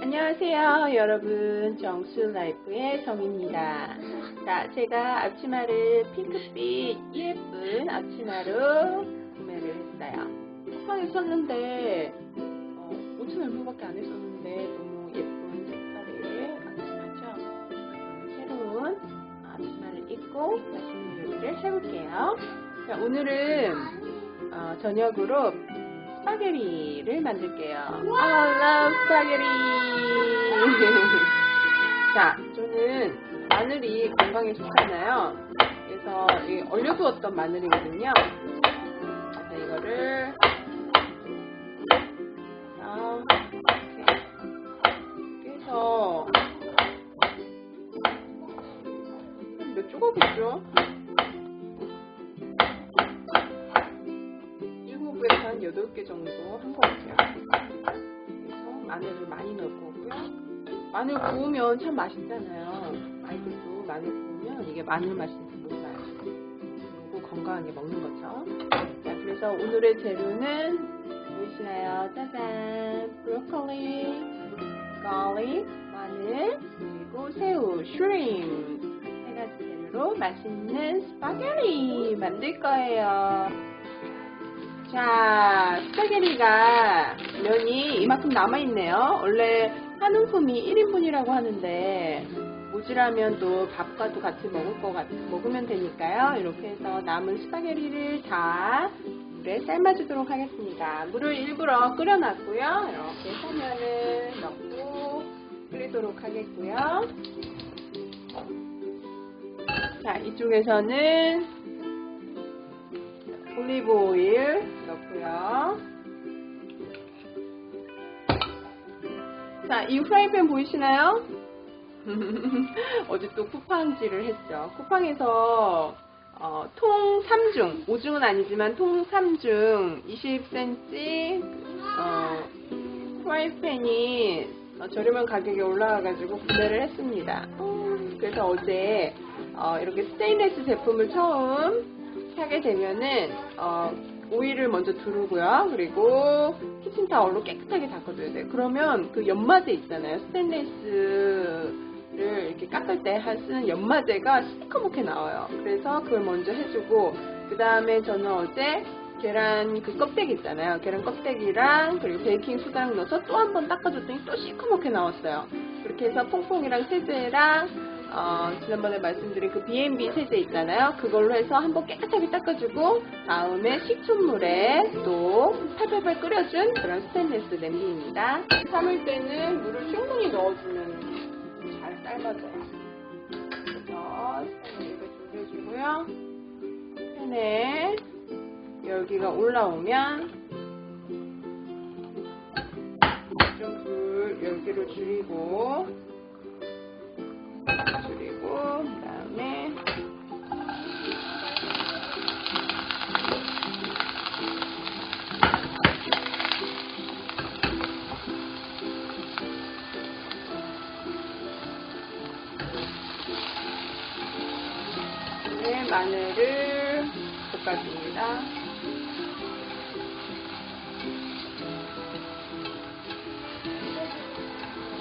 안녕하세요 여러분. 정수 라이프의 정입니다. 자 제가 앞치마를 핑크빛 예쁜 앞치마로 구매를 했어요. 쿠팡에 샀는데 어, 5천 얼마밖에 안 했었는데 너무 예쁜 색깔의 앞치마죠? 새로운 앞치마를 입고 맛있는 요리를 해볼게요. 자 오늘은 어, 저녁으로 스파게리를 만들게요. I love 스파게리. 자, 저는 마늘이 건강에 좋잖아요. 그래서 이 얼려두었던 마늘이거든요. 자, 이거를 자, 이렇게 해서 몇 조각이죠? 10개 정도 한 것 같아요. 그래서 마늘을 많이 넣을 거고요. 마늘 구우면 참 맛있잖아요. 아이들도 마늘 구우면 이게 마늘 맛인지 몰라요. 그리고 건강하게 먹는 거죠. 자, 그래서 오늘의 재료는 보이시나요? 짜잔! 브로콜리, 갈릭, 마늘, 그리고 새우, 슈림 세 가지 재료로 맛있는 스파게티 만들 거예요. 자, 스파게티가 면이 이만큼 남아있네요. 원래 한 움큼이 1인분이라고 하는데 모자라면 또 밥과도 같이 먹을 것 같, 먹으면 되니까요. 이렇게 해서 남은 스파게티를 다 물에 삶아주도록 하겠습니다. 물을 일부러 끓여놨고요. 이렇게 소면을 넣고 끓이도록 하겠고요. 자, 이쪽에서는 올리브 오일 넣고요. 자, 이 프라이팬 보이시나요? 어제 또 쿠팡질을 했죠. 쿠팡에서 어, 통 3중, 5중은 아니지만 통 3중 20cm 어, 프라이팬이 어, 저렴한 가격에 올라와가지고 구매를 했습니다. 그래서 어제 어, 이렇게 스테인레스 제품을 처음 사게 되면은 어, 오일을 먼저 두르고요. 그리고 키친타월로 깨끗하게 닦아줘야 돼요. 그러면 그 연마제 있잖아요. 스테인레스를 이렇게 깎을 때 쓰는 연마제가 시커멓게 나와요. 그래서 그걸 먼저 해주고 그 다음에 저는 어제 계란 그 껍데기 있잖아요. 계란 껍데기랑 그리고 베이킹 소다랑 넣어서 또 한 번 닦아줬더니 또 시커멓게 나왔어요. 그렇게 해서 퐁퐁이랑 세제랑 어, 지난번에 말씀드린 그 B&B 세제 있잖아요. 그걸로 해서 한번 깨끗하게 닦아주고 다음에 식초물에 또 팔팔팔 끓여준 그런 스테인레스 냄비입니다. 삶을 때는 물을 충분히 넣어주면 잘 삶아져요. 그래서 스테인레스 준비해주고요. 팬에 열기가 올라오면 좀 불 열기를 줄이고 줄이고 그 다음에 네, 마늘을 볶아줍니다.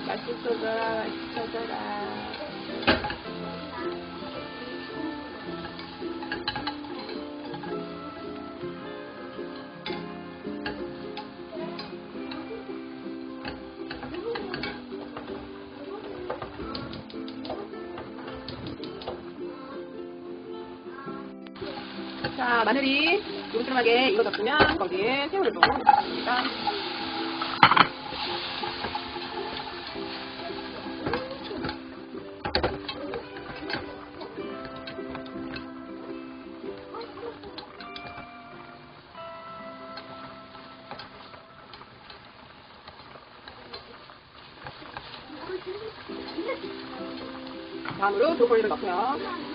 맛있어져라, 맛있어져라. 마늘이 노릇노릇하게 익어졌으면 거기에 새우를 좀 넣습니다. 다음으로 브로콜리를 넣고요.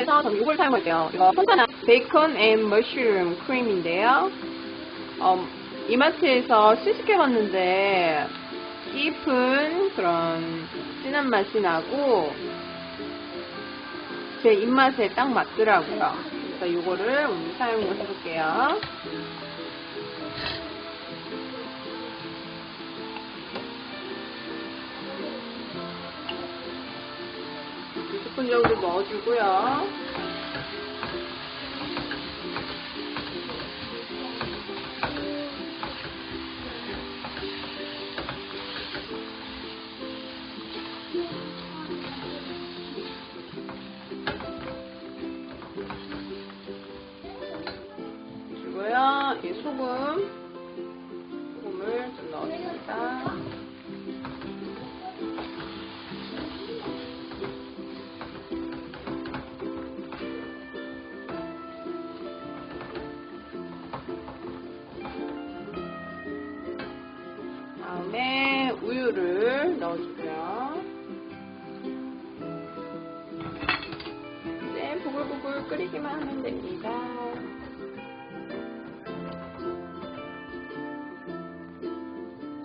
상태에서 저는 이걸 사용할게요. 이거 폰타나 베이컨 앤 머쉬룸 크림인데요. 어, 이마트에서 시식해봤는데 깊은 그런 진한 맛이 나고 제 입맛에 딱 맞더라고요. 그래서 이거를 오늘 사용을 해볼게요. 스푼 정도 넣어주고요. 주고요. 이 소금, 넣어주고요. 이제 보글보글 끓이기만 하면 됩니다.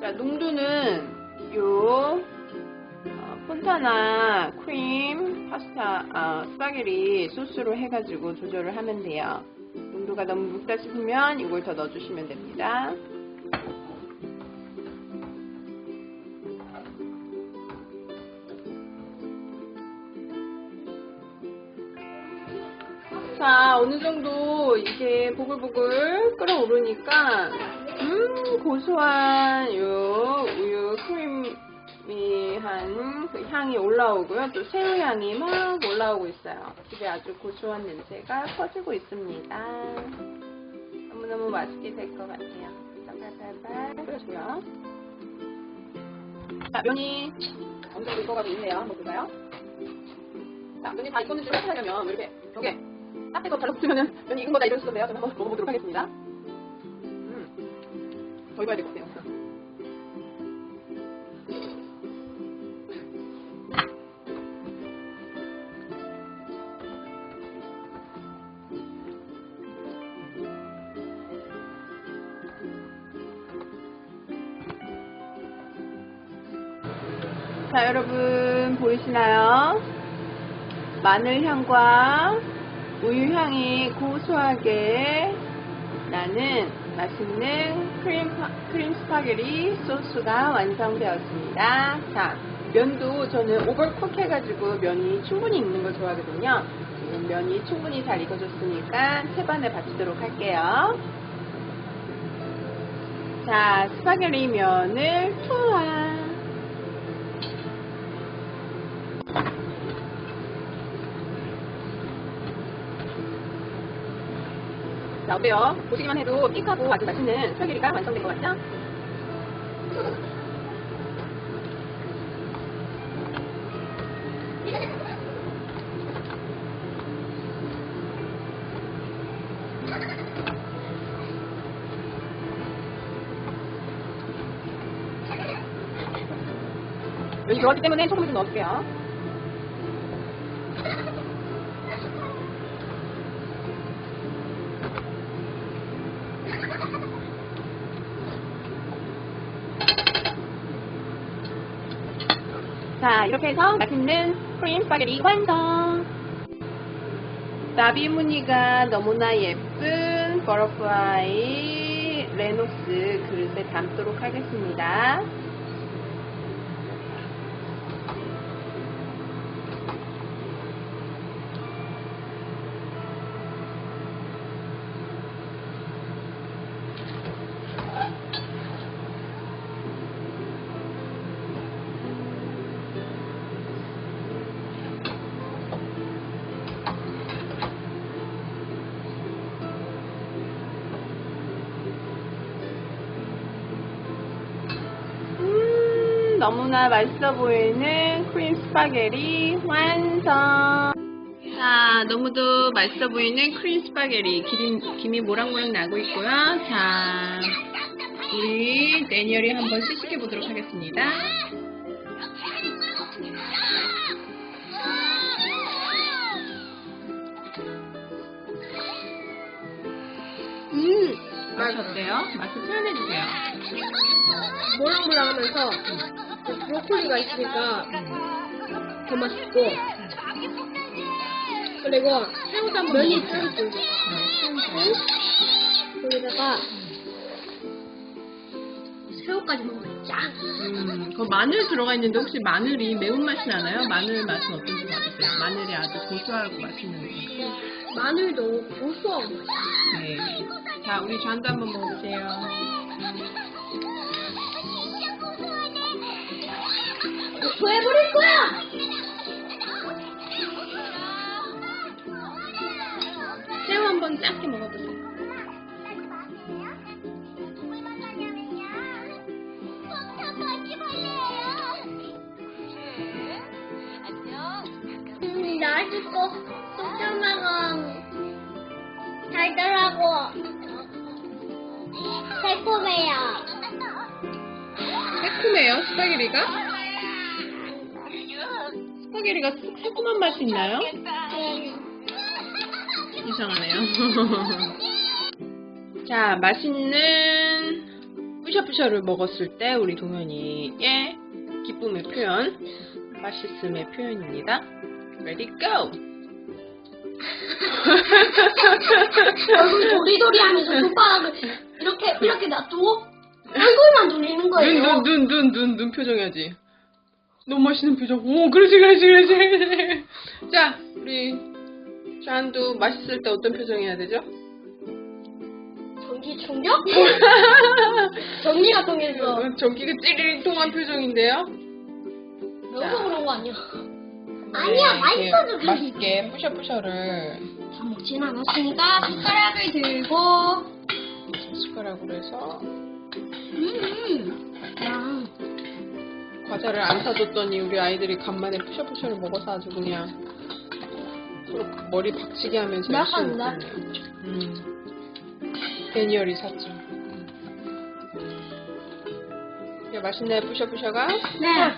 자, 농도는 요 어, 폰타나 크림 파스타 아, 스파게티 소스로 해가지고 조절을 하면 돼요. 농도가 너무 묽다 싶으면 이걸 더 넣어주시면 됩니다. 어느 정도 이게 보글보글 끓어오르니까, 음, 고소한 요 우유 크림이 한 그 향이 올라오고요. 또 새우 향이 막 올라오고 있어요. 집에 아주 고소한 냄새가 퍼지고 있습니다. 너무너무 맛있게 될 것 같아요. 자, 팔팔팔 끓여주고요. 자, 면이 어느 정도 익어가고 있네요. 한번 볼까요? 자, 면이 다 익었는지 확인하려면 이렇게 벽에 딱 해서 잘라붙으면 면이 익은 거다 수도 돼요. 저는 한번 먹어보도록 하겠습니다. 음, 더 익어야 될 것 같아요. 자, 여러분 보이시나요? 마늘 향과 우유 향이 고소하게 나는 맛있는 크림, 파- 크림 스파게티 소스가 완성되었습니다. 자, 면도 저는 오버쿡 해가지고 면이 충분히 익는 걸 좋아하거든요. 지금 면이 충분히 잘 익어졌으니까 채반에 받치도록 할게요. 자, 스파게티 면을 투하. 자, 어때요? 보시기만 해도 픽하고 아주 맛있는 스파게티가 완성된 것 같죠? 면이 들어갔기 때문에 소금을 좀 넣어줄게요. 자, 이렇게 해서 맛있는 크림 스파게티 완성! 나비 무늬가 너무나 예쁜 버터프라이 레녹스 그릇에 담도록 하겠습니다. 너무나 맛있어 보이는 크림 스파게티 완성! 자, 너무도 맛있어 보이는 크림 스파게티. 김이, 김이 모락모락 나고 있고요. 자, 우리 데니얼이 한번 시식해 보도록 하겠습니다. 음, 맛이 어때요? 맛을 표현해주세요. 몰랑몰랑하면서 브로콜리가 있으니까 더 맛있고 그리고 새우도 한번 면이 쫄쫄 거기다가 새우까지 먹으면 짱 음, 그 마늘 들어가 있는데 혹시 마늘이 매운맛이 나나요? 마늘 맛은 어떤지 봐주세요. 마늘이 아주 고소하고 맛있는데. 마늘도 고소하고 맛있어 네. 자, 우리 잔도 한번 먹어보세요. 고소해버릴 거야! 새우 한번 짧게 먹어보세요. 음, 맛있고 쫀쫀하고 달달하고 새콤해요. 새콤해요, 스파게리가? 스파게리가 새- 새콤한 맛이 있나요? 이상하네요. 자, 맛있는 뿌셔뿌셔를 먹었을 때 우리 동현이의 기쁨의 표현, 맛있음의 표현입니다. Ready, go! 얼굴 도리도리 하면서 손바닥을 이렇게 이렇게 놔두고 얼굴만 돌리는 눈, 거예요. 눈, 눈, 눈, 눈, 눈 표정해야지. 너무 맛있는 표정. 오, 그렇지, 그렇지, 그렇지, 그렇지. 자, 우리 잔도 맛있을 때 어떤 표정 해야 되죠? 전기 충격? 전기가 통해서 어, 전기가 찌릿 통한 표정인데요. 너무 그런 거 아니야? 네, 아니야, 맛있어도 그래. 맛있게 뿌셔뿌셔를 다 먹진 않았으니까 숟가락을 들고 숟가락으로 해서 음, 야, 과자를 안 사줬더니 우리 아이들이 간만에 푸셔푸셔를 먹어서 아주 그냥 머리 박치게 하면서 열심히. 음. 데니얼이 샀죠. 이게 맛있나요, 푸셔푸셔가? 네,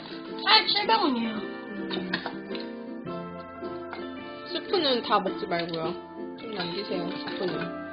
4,700원이에요. 음. 스프는 다 먹지 말고요. 좀 남기세요, 스프는.